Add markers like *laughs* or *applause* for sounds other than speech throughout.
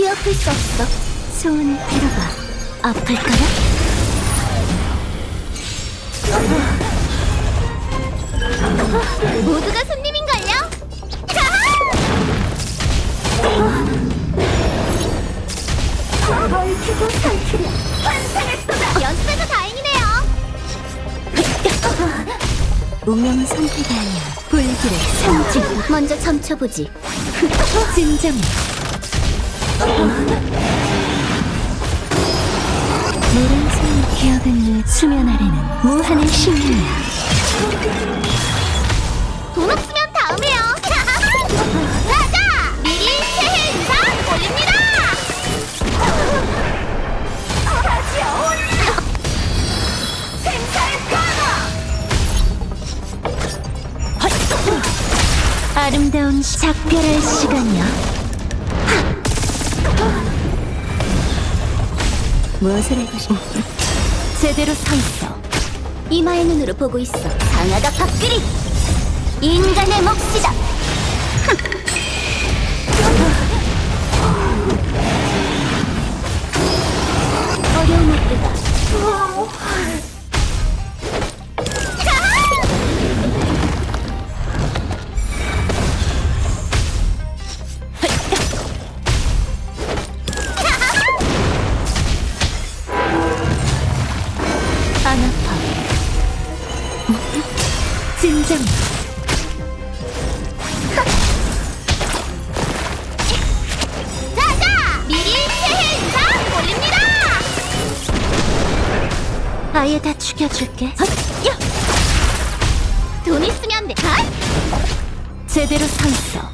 뒤엎을 수 없어. 소원을 빌어봐. 아플까요? 모두가 손님인걸요? 얽히고 설키려 환상했도다 연습해서 다행이네요 운명은 선택이 아니야 불길의 상징 먼저 점쳐보지 진정 노란 새 기억은 늘 수면 아래는 무한의 신이야. 돈 없으면 다음에요. 자자! *laughs* 미리 새해 인사 올립니다! 다시 어울려! 생사의 강화 아름다운 작별할 시간이야 무엇을 하고 싶어? 제대로 서 있어. 이마의 눈으로 보고 있어. 강하다 밥그리. 인간의 몫이다. 진정. 자자! 미리 새해 인사 올립니다! 아예 다 죽여줄게. 헛! 야! 돈 있으면 돼. 헛! 제대로 서 있어.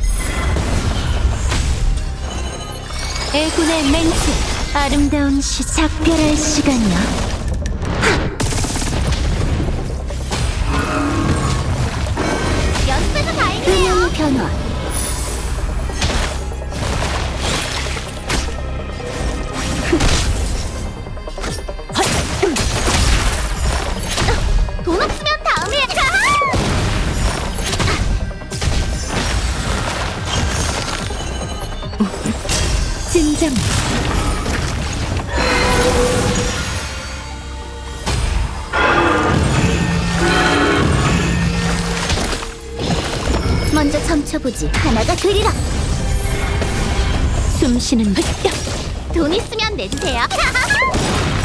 애군의 맹세. 아름다운 시 작별할 시간이야. 먼저 점쳐보지. 하나가 그리라. 숨쉬는 돈 있으면 내주세요. *laughs*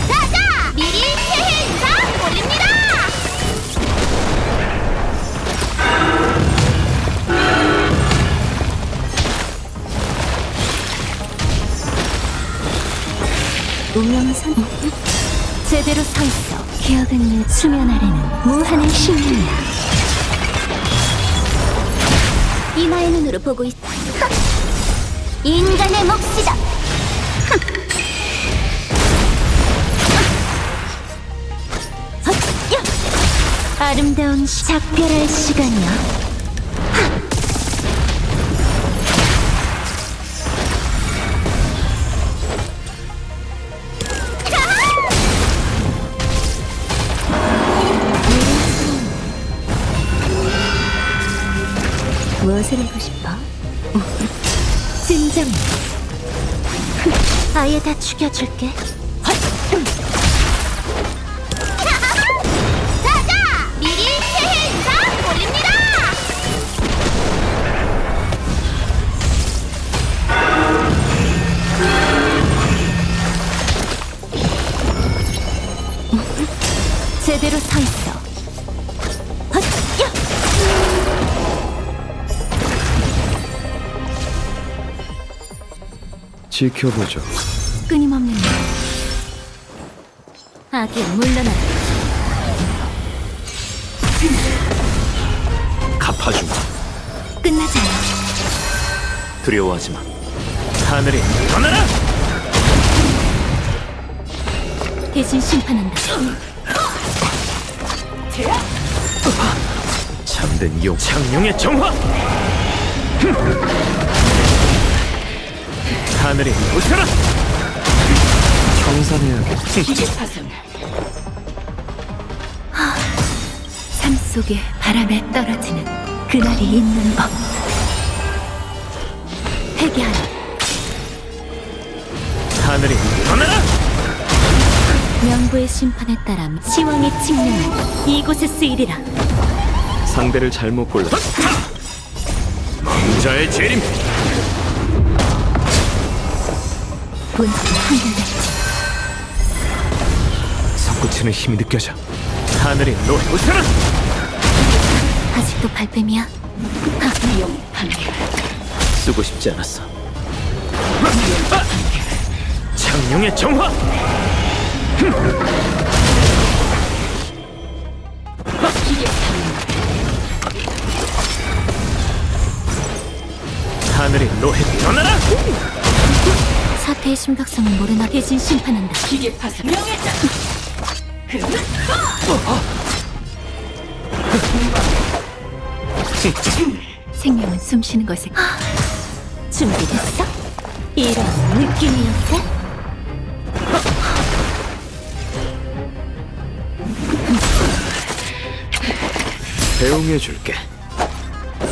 자자! 미리 새해 인사 올립니다. 운명은 선. 제대로 서 있어. 기억은 늘 수면 아래는 무한의 신이야 이마의 눈으로 보고 있어. 인간의 몫이다. 아름다운 시- 작별할 시간이야. 무엇을 하고 싶어? *laughs* 진정. 아예 다 죽여줄게. 지켜보죠. 끊임없는 일. 악에 물러나 갚아주마. 끝나지 않아. 두려워하지 마. 하늘이 떠나라! 대신 심판한다. 참된 용. 창룡의 정화! 흠! 하늘이 웃어라! 청산해야겠지. 삶 속에 바람에 떨어지는 그날이 있는 법. 회개하라. 하늘이 떠나라! 명부의 심판에 따라 시왕의 칙령은 이곳에 쓰이리라 상대를 잘못 골라. 왕자의 재림! 본질이 한결같이 솟구치는 힘이 느껴져. 하늘이 노해 웃어라! 아직도 발뺌이야? 쓰고 싶지 않았어. 창룡의 정화! 하늘이 노해 떠나라! 사태의 심각성을 모르나 대신 심판한다 기계 파산 명예장 생명은 숨쉬는 것에 준비됐어? 이런 느낌이었대? 배웅해 줄게.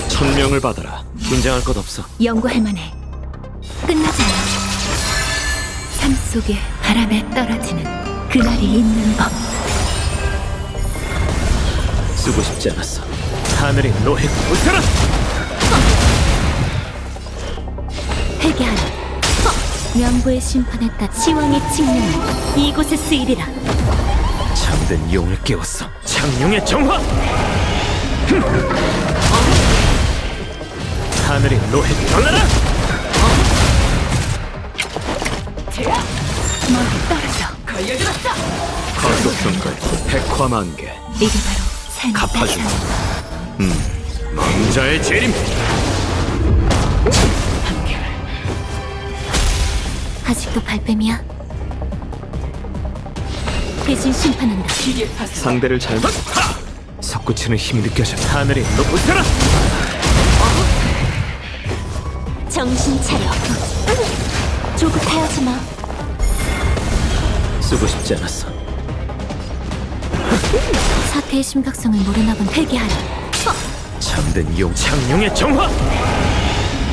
천명을 받아라. 긴장할 것 없어. 연구할 만해 끝나지 않아 삶 속에 바람에 떨어지는 그날이 있는 법 쓰고 싶지 않았어. 하늘이 노해 웃어라! 회개하라 명부의 심판에 따라 시왕의 칙령은 이곳에 쓰이리라 잠든 용을 깨웠어. 창룡의 정화! 흠! 하늘이 노해 떠나라! 멀리 떨어져 걸려들었어 과소평가의 백화만개. 이게 바로 삶의 갚아주마. 따뜻함. 왕자의 재림! 아직도 발뺌이야? 대신 심판한다 기계 파산 상대를 잘 봐. 솟구치는 힘이 느껴져. 하늘이 노 웃어라! 정신 차려 조급하지 마 쓰고 싶지 않았어. 사태의 심각성을 모르나 본 회개하라 잠든 용 창룡의 정화!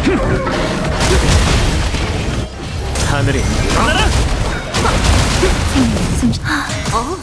흠! 하늘이 떠나라! 생명은 숨쉬 어?